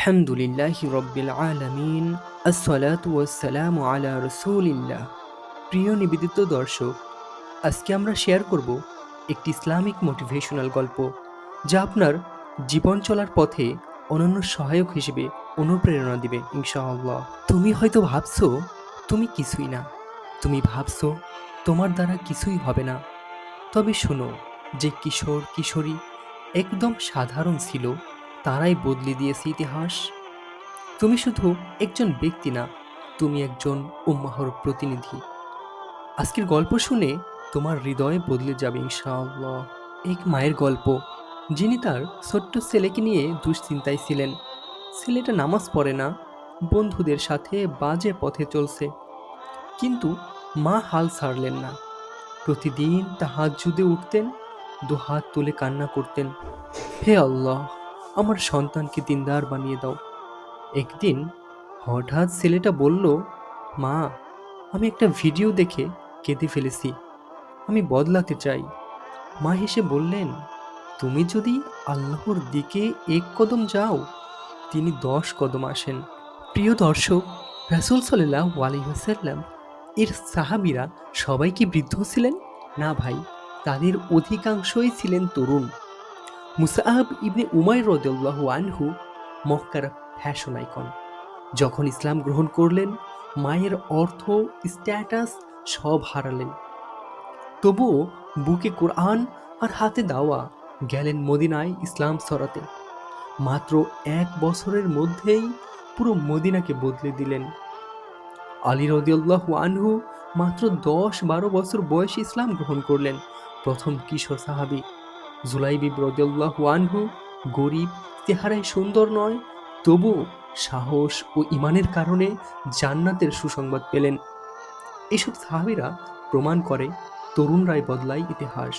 আলহামদুলিল্লাহ রব্বিল আলমিন ওয়াসসালাম আলা রসুলিল্লাহ। প্রিয় নিবেদিত দর্শক, আজকে আমরা শেয়ার করব একটি ইসলামিক মোটিভেশনাল গল্প, যা আপনার জীবন চলার পথে অনন্য সহায়ক হিসেবে অনুপ্রেরণা দিবে, ইনশাআল্লাহ। তুমি হয়তো ভাবছ, তুমি কিছুই না। তুমি ভাবছ, তোমার দ্বারা কিছুই হবে না। তবে শোনো, যে কিশোর কিশোরী একদম সাধারণ ছিল তারাই বদলে দিয়েছে ইতিহাস। তুমি শুধু একজন ব্যক্তি না, তুমি একজন উম্মাহর প্রতিনিধি। আজকের গল্প শুনে তোমার হৃদয় বদলে যাবে ইনশাআল্লাহ। এক মায়ের গল্প। যিনি তার ছোট্ট ছেলেকে নিয়ে দুশ্চিন্তায় ছিলেন। ছেলেটা নামাজ পড়ে না, বন্ধুদের সাথে বাজে পথে চলছে। কিন্তু মা হাল ছাড়লেন না। প্রতিদিন হাত জুদে উঠতেন দু হাত তুলে কান্না করতেন। হে আল্লাহ! আমার সন্তানকে দিনদার বানিয়ে দাও। একদিন হঠাৎ ছেলেটা বলল, মা, আমি একটা ভিডিও দেখে কেঁদে ফেলেছি। আমি বদলাতে চাই। মা হেসে বললেন, তুমি যদি আল্লাহর দিকে এক কদম যাও, তিনি দশ কদম আসেন। প্রিয় দর্শক, রাসুল সাল্লাহ আলহিহাসাল্লাম এর সাহাবিরা সবাই কি বৃদ্ধ ছিলেন? না ভাই, তাদের অধিকাংশই ছিলেন তরুণ। মুসাহাব ইবনে উমাই রদুল্লাহ আনহু মক্কার ফ্যাশন আইকন যখন ইসলাম গ্রহণ করলেন, মায়ের অর্থ, স্ট্যাটাস সব হারালেন। তবুও বুকে কোরআন আর হাতে দাওয়া গেলেন মদিনায় ইসলাম সরাতে। মাত্র এক বছরের মধ্যেই পুরো মদিনাকে বদলে দিলেন। আলী রদিউল্লাহ আনহু মাত্র দশ বারো বছর বয়সে ইসলাম গ্রহণ করলেন প্রথম কিশোর সাহাবি। জুলাইবিব রদিউল্লাহ আনহু গরিব, চেহারায় সুন্দর নয় তবু সাহস ও ইমানের কারণে জান্নাতের সুসংবাদ পেলেন। এসব সাহাবিরা প্রমাণ করে তরুণরাই বদলায় ইতিহাস।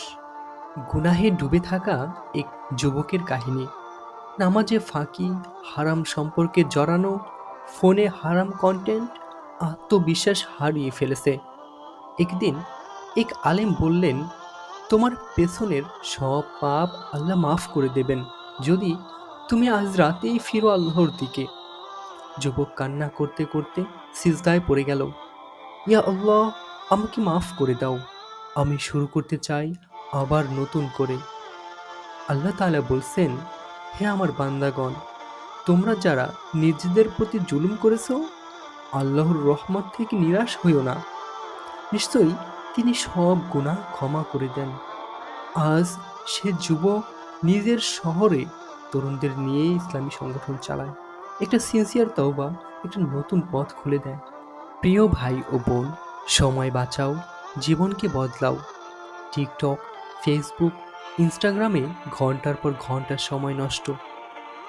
গুনাহে ডুবে থাকা এক যুবকের কাহিনী। নামাজে ফাঁকি, হারাম সম্পর্কে জড়ানো, ফোনে হারাম কন্টেন্ট আত্মবিশ্বাস হারিয়ে ফেলেছে। একদিন এক আলেম বললেন তোমার পেছনের সব পাপ আল্লাহ মাফ করে দেবেন। যদি তুমি আজ রাতেই ফিরো আল্লাহর দিকে। যুবক কান্না করতে করতে সিজদায় পড়ে গেল। ইয়া আল্লাহ, আমাকে মাফ করে দাও। আমি শুরু করতে চাই আবার নতুন করে। আল্লাহ তাআলা বলছেন, হে আমার বান্দাগণ, তোমরা যারা নিজেদের প্রতি জুলুম করেছ, আল্লাহর রহমত থেকে নিরাশ হইও না। নিশ্চয়ই তিনি সব গুণা ক্ষমা করে দেন। আজ সে যুবক নিজের শহরে তরুণদের নিয়ে ইসলামী সংগঠন চালায়। একটা সিনসিয়ার তওবা, একটা নতুন পথ খুলে দেয়। প্রিয় ভাই ও বোন, সময় বাঁচাও, জীবনকে বদলাও। টিকটক, ফেসবুক, ইনস্টাগ্রামে ঘণ্টার পর ঘণ্টা সময় নষ্ট।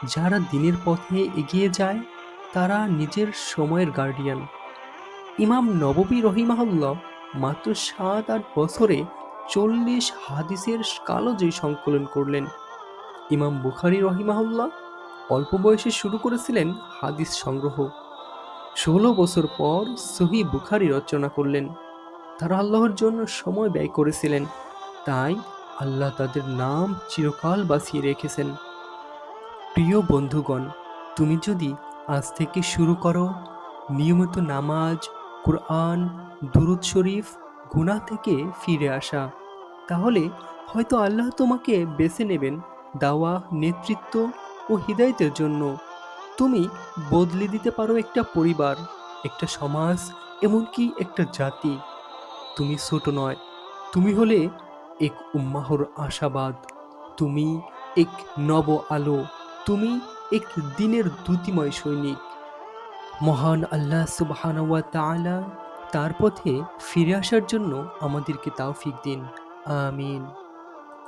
যারা দিনের পথে এগিয়ে যায়, তারা নিজের সময়ের গার্ডিয়ান ইমাম নববী রহিমাহুল্লাহ মাত্র সাত আট বছরে চল্লিশ হাদিসের কালোজয়ী সংকলন করলেন। ইমাম বুখারি রহিমাহুল্লাহ অল্প বয়সে শুরু করেছিলেন হাদিস সংগ্রহ। ষোলো বছর পর সহি বুখারি রচনা করলেন। তারা আল্লাহর জন্য সময় ব্যয় করেছিলেন। তাই আল্লাহ তাদের নাম চিরকাল বাঁচিয়ে রেখেছেন। প্রিয় বন্ধুগণ, তুমি যদি আজ থেকে শুরু করো, নিয়মিত নামাজ কোরআন, দুরুদ শরীফ, গুনাহ থেকে ফিরে আসা। তাহলে হয়তো আল্লাহ তোমাকে বেছে নেবেন দাওয়া নেতৃত্ব ও হৃদায়তের জন্য। তুমি বদলে দিতে পারো একটা পরিবার, একটা সমাজ, এমনকি একটা জাতি। তুমি ছোট নয়, তুমি হলে এক উম্মাহর আশাবাদ। তুমি এক নব আলো, তুমি এক দিনের দ্যুতিময় সৈনিক। মহান আল্লাহ সুবহানাওয়া তার পথে ফিরে আসার জন্য আমাদেরকে তাওফিক দিন। আমিন।